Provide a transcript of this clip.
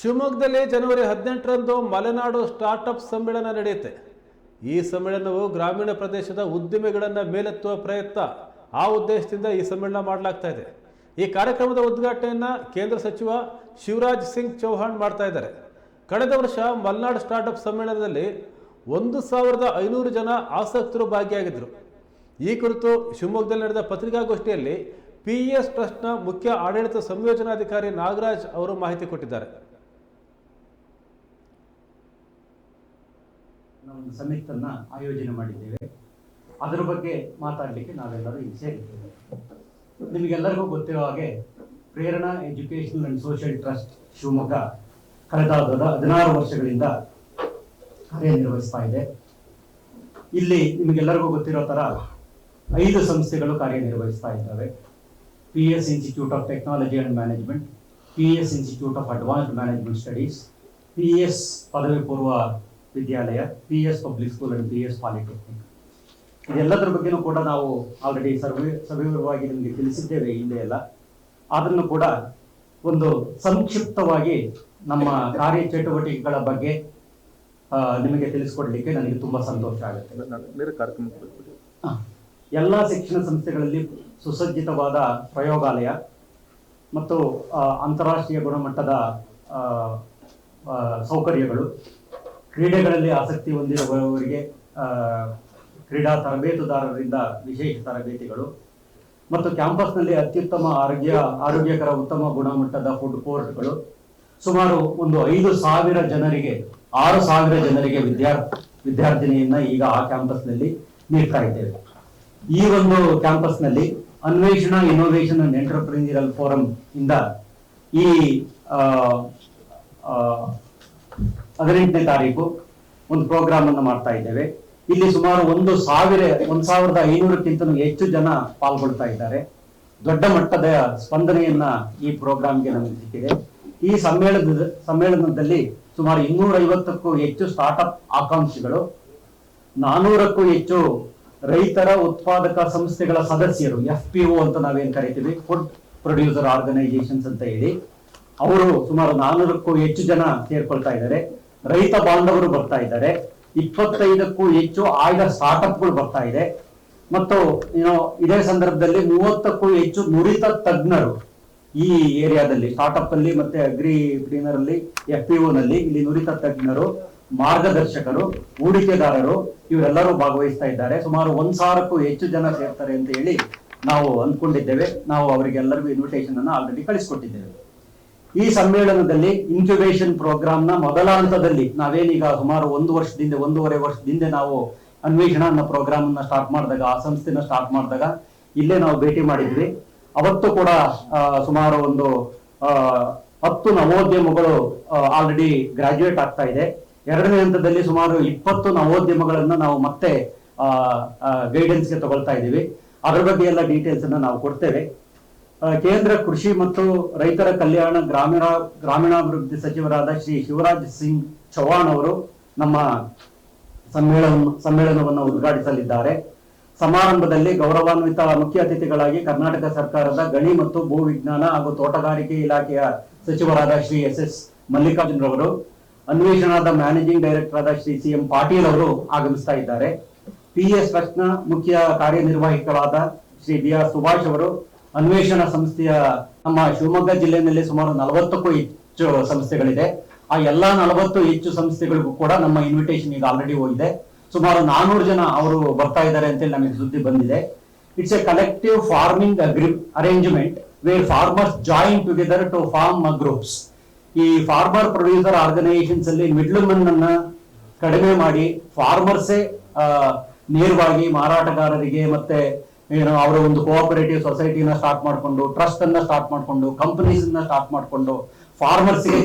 ಶಿವಮೊಗ್ಗದಲ್ಲಿ ಜನವರಿ ಹದಿನೆಂಟರಂದು ಮಲೆನಾಡು ಸ್ಟಾರ್ಟಪ್ ಸಮ್ಮೇಳನ ನಡೆಯುತ್ತೆ. ಈ ಸಮ್ಮೇಳನವು ಗ್ರಾಮೀಣ ಪ್ರದೇಶದ ಉದ್ದಿಮೆಗಳನ್ನು ಮೇಲೆತ್ತುವ ಪ್ರಯತ್ನ ಆ ಉದ್ದೇಶದಿಂದ ಈ ಸಮ್ಮೇಳನ ಮಾಡಲಾಗ್ತಾ ಇದೆ. ಈ ಕಾರ್ಯಕ್ರಮದ ಉದ್ಘಾಟನೆಯನ್ನು ಕೇಂದ್ರ ಸಚಿವ ಶಿವರಾಜ್ ಸಿಂಗ್ ಚೌಹಾಣ್ ಮಾಡ್ತಾ ಇದ್ದಾರೆ. ಕಳೆದ ವರ್ಷ ಮಲೆನಾಡು ಸ್ಟಾರ್ಟಪ್ ಸಮ್ಮೇಳನದಲ್ಲಿ ಒಂದು ಸಾವಿರದ ಐನೂರು ಜನ ಆಸಕ್ತರು ಭಾಗಿಯಾಗಿದ್ದರು. ಈ ಕುರಿತು ಶಿವಮೊಗ್ಗದಲ್ಲಿ ನಡೆದ ಪತ್ರಿಕಾಗೋಷ್ಠಿಯಲ್ಲಿ ಪಿ ಎಸ್ ಟ್ರಸ್ಟ್ನ ಮುಖ್ಯ ಆಡಳಿತ ಸಂಯೋಜನಾಧಿಕಾರಿ ನಾಗರಾಜ್ ಅವರು ಮಾಹಿತಿ ಕೊಟ್ಟಿದ್ದಾರೆ. ಸಮಿಟ್ ಅನ್ನ ಆಯೋಜನೆ ಮಾಡಿದ್ದೇವೆ. ಅದರ ಬಗ್ಗೆ ಮಾತಾಡಲಿಕ್ಕೆ ನಾವೆಲ್ಲರೂ ಇಲ್ಲಿ ಸೇರಿದ್ದೇವೆ. ನಿಮಗೆಲ್ಲರಿಗೂ ಗೊತ್ತಿರೋ ಹಾಗೆ Prerana educational and social trust Shivamogga ಕಳೆದ ಹದ- ಹದಿನಾರು ವರ್ಷಗಳಿಂದ ಕಾರ್ಯನಿರ್ವಹಿಸ್ತಾ ಇದೆ. ಇಲ್ಲಿ ನಿಮಗೆಲ್ಲರಿಗೂ ಗೊತ್ತಿರೋ ಥರ ಐದು ಸಂಸ್ಥೆಗಳು ಕಾರ್ಯನಿರ್ವಹಿಸ್ತಾ ಇದ್ದಾವೆ. P S institute of technology and management P S institute of advanced management studies P S ಪದವಿ ಪೂರ್ವ ವಿದ್ಯಾಲಯ P S public school and P S polytechnic ಇದೆಲ್ಲದರ ಬಗ್ಗೆನೂ ಕೂಡ ನಾವು ಆಲ್ರೆಡಿ ಸರ್ವೇ ಸವಿವರವಾಗಿ ನಿಮಗೆ ತಿಳಿಸಿದ್ದೇವೆ ಹಿಂದೆ ಎಲ್ಲ. ಅದನ್ನು ಕೂಡ ಒಂದು ಸಂಕ್ಷಿಪ್ತವಾಗಿ ನಮ್ಮ ಕಾರ್ಯ ಚಟುವಟಿಕೆಗಳ ಬಗ್ಗೆ ನಿಮಗೆ ತಿಳಿಸ್ಕೊಡ್ಲಿಕ್ಕೆ ನನಗೆ ತುಂಬಾ ಸಂತೋಷ ಆಗುತ್ತೆ. ಎಲ್ಲ ಶಿಕ್ಷಣ ಸಂಸ್ಥೆಗಳಲ್ಲಿ ಸುಸಜ್ಜಿತವಾದ ಪ್ರಯೋಗಾಲಯ ಮತ್ತು ಅಂತಾರಾಷ್ಟ್ರೀಯ ಗುಣಮಟ್ಟದ ಸೌಕರ್ಯಗಳು. ಕ್ರೀಡೆಗಳಲ್ಲಿ ಆಸಕ್ತಿ ಹೊಂದಿರುವವರಿಗೆ ಕ್ರೀಡಾ ತರಬೇತುದಾರರಿಂದ ವಿಶೇಷ ತರಬೇತಿಗಳು ಮತ್ತು ಕ್ಯಾಂಪಸ್ನಲ್ಲಿ ಅತ್ಯುತ್ತಮ ಆರೋಗ್ಯ, ಆರೋಗ್ಯಕರ ಉತ್ತಮ ಗುಣಮಟ್ಟದ ಫುಡ್ ಕೋರ್ಟ್ಗಳು. ಸುಮಾರು ಒಂದು ಐದು ಸಾವಿರ ಜನರಿಗೆ, ಆರು ಸಾವಿರ ಜನರಿಗೆ ವಿದ್ಯಾರ್ಥಿ ವಿದ್ಯಾರ್ಥಿನಿಯನ್ನ ಈಗ ಆ ಕ್ಯಾಂಪಸ್ನಲ್ಲಿ ನೀಡ್ತಾ ಇದ್ದೇವೆ. ಈ ಒಂದು ಕ್ಯಾಂಪಸ್ನಲ್ಲಿ ಅನ್ವೇಷಣಾ ಇನ್ನೋವೇಶನ್ ಅಂಡ್ ಎಂಟರ್ಪ್ರಿನಿಯರಲ್ ಫೋರಂ ಇಂದ ಈ ಹದಿನೆಂಟನೇ ತಾರೀಕು ಒಂದು ಪ್ರೋಗ್ರಾಮ್ ಅನ್ನು ಮಾಡ್ತಾ ಇದ್ದೇವೆ. ಇಲ್ಲಿ ಸುಮಾರು ಒಂದು ಸಾವಿರ, ಒಂದ್ ಸಾವಿರದ ಐನೂರಕ್ಕಿಂತಲೂ ಹೆಚ್ಚು ಜನ ಪಾಲ್ಗೊಳ್ತಾ ಇದ್ದಾರೆ. ದೊಡ್ಡ ಮಟ್ಟದ ಸ್ಪಂದನೆಯನ್ನ ಈ ಪ್ರೋಗ್ರಾಮ್ಗೆ ನಮಗೆ ಸಿಕ್ಕಿದೆ. ಈ ಸಮ್ಮೇಳನದ, ಸಮ್ಮೇಳನದಲ್ಲಿ ಸುಮಾರು ಇನ್ನೂರ ಐವತ್ತಕ್ಕೂ ಹೆಚ್ಚು ಸ್ಟಾರ್ಟ್ಅಪ್ ಆಕಾಂಕ್ಷಿಗಳು, ನಾನೂರಕ್ಕೂ ಹೆಚ್ಚು ರೈತರ ಉತ್ಪಾದಕ ಸಂಸ್ಥೆಗಳ ಸದಸ್ಯರು ಎಫ್ ಪಿ ಒ ಅಂತ ನಾವೇನ್ ಕರಿತೀವಿ ಫುಡ್ ಪ್ರೊಡ್ಯೂಸರ್ ಆರ್ಗನೈಸೇಷನ್ಸ್ ಅಂತ ಹೇಳಿ, ಅವರು ಸುಮಾರು ನಾನೂರಕ್ಕೂ ಹೆಚ್ಚು ಜನ ಸೇರ್ಕೊಳ್ತಾ ಇದ್ದಾರೆ. ರೈತ ಬಾಂಧವರು ಬರ್ತಾ ಇದ್ದಾರೆ. ಇಪ್ಪತ್ತೈದಕ್ಕೂ ಹೆಚ್ಚು ಆಯ್ದ ಸ್ಟಾರ್ಟ್ಅಪ್ಗಳು ಬರ್ತಾ ಇದೆ. ಮತ್ತು ಏನೋ ಇದೇ ಸಂದರ್ಭದಲ್ಲಿ ಮೂವತ್ತಕ್ಕೂ ಹೆಚ್ಚು ನುರಿತ ತಜ್ಞರು ಈ ಏರಿಯಾದಲ್ಲಿ ಸ್ಟಾರ್ಟ್ಅಪ್ ಅಲ್ಲಿ ಮತ್ತೆ ಅಗ್ರಿ ಕ್ಲೀನರ್ ಅಲ್ಲಿ ಎಫ್ ಪಿ ನಲ್ಲಿ ಇಲ್ಲಿ ನುರಿತ ತಜ್ಞರು, ಮಾರ್ಗದರ್ಶಕರು, ಹೂಡಿಕೆದಾರರು ಇವರೆಲ್ಲರೂ ಭಾಗವಹಿಸ್ತಾ ಇದ್ದಾರೆ. ಸುಮಾರು ಒಂದ್ ಸಾವಿರಕ್ಕೂ ಹೆಚ್ಚು ಜನ ಸೇರ್ತಾರೆ ಅಂತ ಹೇಳಿ ನಾವು ಅಂದ್ಕೊಂಡಿದ್ದೇವೆ. ನಾವು ಅವರಿಗೆಲ್ಲರಿಗೂ ಇನ್ವಿಟೇಷನ್ ಅನ್ನು ಆಲ್ರೆಡಿ ಕಳಿಸ್ಕೊಟ್ಟಿದ್ದೇವೆ. ಈ ಸಮ್ಮೇಳನದಲ್ಲಿ ಇನ್ಕ್ಯುಬೇಷನ್ ಪ್ರೋಗ್ರಾಮ್ನ ಮೊದಲ ಹಂತದಲ್ಲಿ ನಾವೇನೀಗ ಸುಮಾರು ಒಂದು ವರ್ಷದಿಂದ ಒಂದೂವರೆ ವರ್ಷದಿಂದ ನಾವು ಅನ್ವೇಷಣಾ ಅನ್ನೋ ಪ್ರೋಗ್ರಾಮ್ ಅನ್ನ ಸ್ಟಾರ್ಟ್ ಮಾಡಿದಾಗ, ಆ ಸಂಸ್ಥೆನ ಸ್ಟಾರ್ಟ್ ಮಾಡಿದಾಗ ಇಲ್ಲೇ ನಾವು ಭೇಟಿ ಮಾಡಿದ್ವಿ. ಅವತ್ತು ಕೂಡ ಸುಮಾರು ಒಂದು ಹತ್ತು ನವೋದ್ಯಮಗಳು ಆಲ್ರೆಡಿ ಗ್ರಾಜ್ಯುಯೇಟ್ ಆಗ್ತಾ ಇದೆ. ಎರಡನೇ ಹಂತದಲ್ಲಿ ಸುಮಾರು ಇಪ್ಪತ್ತು ನವೋದ್ಯಮಗಳನ್ನ ನಾವು ಮತ್ತೆ ಗೈಡೆನ್ಸ್ಗೆ ತಗೊಳ್ತಾ ಇದ್ದೀವಿ. ಅದ್ರ ಬಗ್ಗೆ ಎಲ್ಲ ಡೀಟೇಲ್ಸ್ ಅನ್ನ ನಾವು ಕೊಡ್ತೇವೆ. ಕೇಂದ್ರ ಕೃಷಿ ಮತ್ತು ರೈತರ ಕಲ್ಯಾಣ ಗ್ರಾಮೀಣ, ಗ್ರಾಮೀಣಾಭಿವೃದ್ಧಿ ಸಚಿವರಾದ ಶ್ರೀ ಶಿವರಾಜ್ ಸಿಂಗ್ ಚೌಹಾಣ್ ಅವರು ನಮ್ಮ ಸಮ್ಮೇಳನ, ಸಮ್ಮೇಳನವನ್ನು ಉದ್ಘಾಟಿಸಲಿದ್ದಾರೆ. ಸಮಾರಂಭದಲ್ಲಿ ಗೌರವಾನ್ವಿತ ಮುಖ್ಯ ಅತಿಥಿಗಳಾಗಿ ಕರ್ನಾಟಕ ಸರ್ಕಾರದ ಗಣಿ ಮತ್ತು ಭೂ ವಿಜ್ಞಾನ ಹಾಗೂ ತೋಟಗಾರಿಕೆ ಇಲಾಖೆಯ ಸಚಿವರಾದ ಶ್ರೀ ಎಸ್ ಎಸ್ ಮಲ್ಲಿಕಾರ್ಜುನ್ ಅವರು ಅನ್ವೇಷಣಾದ ಮ್ಯಾನೇಜಿಂಗ್ ಡೈರೆಕ್ಟರ್ ಆದ ಶ್ರೀ ಸಿ ಎಂ ಪಾಟೀಲ್ ಅವರು ಆಗಮಿಸ್ತಾ ಇದ್ದಾರೆ. ಪಿ ಎಸ್ ಮುಖ್ಯ ಕಾರ್ಯನಿರ್ವಾಹಕರಾದ ಶ್ರೀ ಬಿ ಆರ್ ಸುಭಾಷ್ ಅವರು ಅನ್ವೇಷಣಾ ಸಂಸ್ಥೆಯ ನಮ್ಮ ಶಿವಮೊಗ್ಗ ಜಿಲ್ಲೆಯಲ್ಲಿ ಸುಮಾರು ನಲವತ್ತಕ್ಕೂ ಹೆಚ್ಚು ಸಂಸ್ಥೆಗಳಿದೆ. ಆ ಎಲ್ಲಾ ನಲವತ್ತು ಹೆಚ್ಚು ಸಂಸ್ಥೆಗಳಿಗೂ ಕೂಡ ನಮ್ಮ ಇನ್ವಿಟೇಷನ್ ಈಗ ಆಲ್ರೆಡಿ ಹೋಗಿದೆ. ಸುಮಾರು ನಾನೂರು ಜನ ಅವರು ಬರ್ತಾ ಇದ್ದಾರೆ ಅಂತೇಳಿ ನಮಗೆ ಸುದ್ದಿ ಬಂದಿದೆ. It's a collective farming agri arrangement where farmers join together to form groups ಈ ಫಾರ್ಮರ್ ಪ್ರೊಡ್ಯೂಸರ್ ಆರ್ಗನೈಸೇಷನ್ಸ್ ಅಲ್ಲಿ ಮಿಡ್ಲ್ ಅನ್ನ ಕಡಿಮೆ ಮಾಡಿ ಫಾರ್ಮರ್ಸೇ ನೇರವಾಗಿ ಮಾರಾಟಗಾರರಿಗೆ ಮತ್ತೆ ಏನು ಅವರ ಒಂದು ಕೋಆಪರೇಟಿವ್ ಸೊಸೈಟಿನ ಸ್ಟಾರ್ಟ್ ಮಾಡಿಕೊಂಡು ಟ್ರಸ್ಟ್ ಅನ್ನ ಸ್ಟಾರ್ಟ್ ಮಾಡಿಕೊಂಡು ಕಂಪನೀಸ್ ಸ್ಟಾರ್ಟ್ ಮಾಡಿಕೊಂಡು ಫಾರ್ಮರ್ಸ್ಗೆ